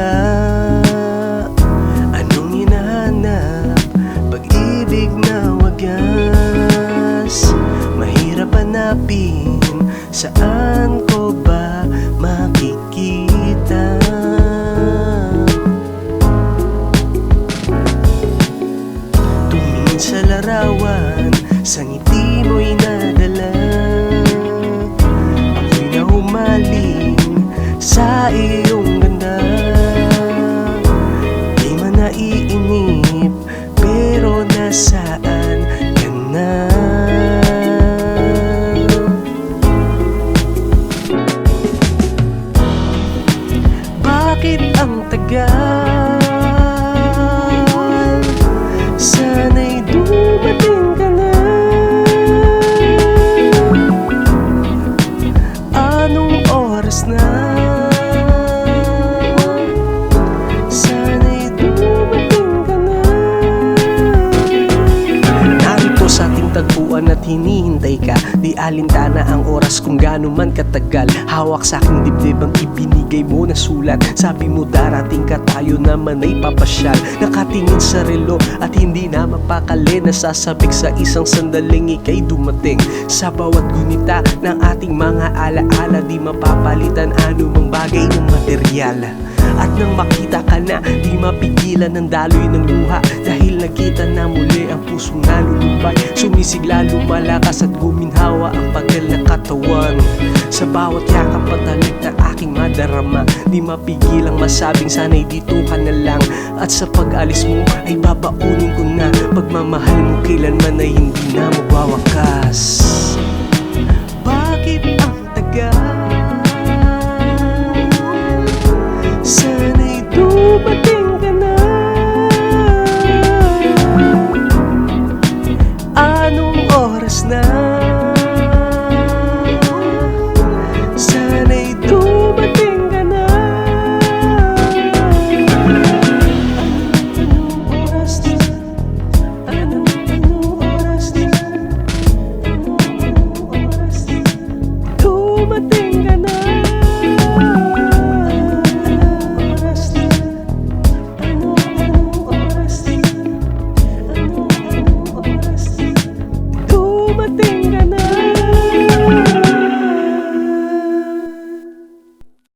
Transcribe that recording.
wala Anong hinahanap? Pag-ibig na wagas Mahirap hanapin Saan ko ba makikita? Tumingin sa larawan Sa ngiti ating tagpuan at hinihintay ka. Di alintana ang oras kung gaano man katagal. Hawak sa aking dibdib ang ibinigay mo na sulat. Sabi mo darating ka tayo naman ay papasyal. Nakatingin sa relo at hindi na mapakali. Nasasabik sa isang sandaling ikay dumating. Sa bawat gunita ng ating mga alaala Di mapapalitan anumang bagay ng material at nang makita ka na, di mapigilan ng daloy ng luha. Dahil nakita na muli ang pusong nalulumbay Sumisigla, lumalakas at guminhawa ang pagal na katawan. Sa bawat yakap at halik na aking madarama Di mapigilang masabing sana'y dito ka na lang. At sa pag-alis mo ay babaunin ko na. Pagmamahal mo kailanman ay hindi na mawawakas ang? last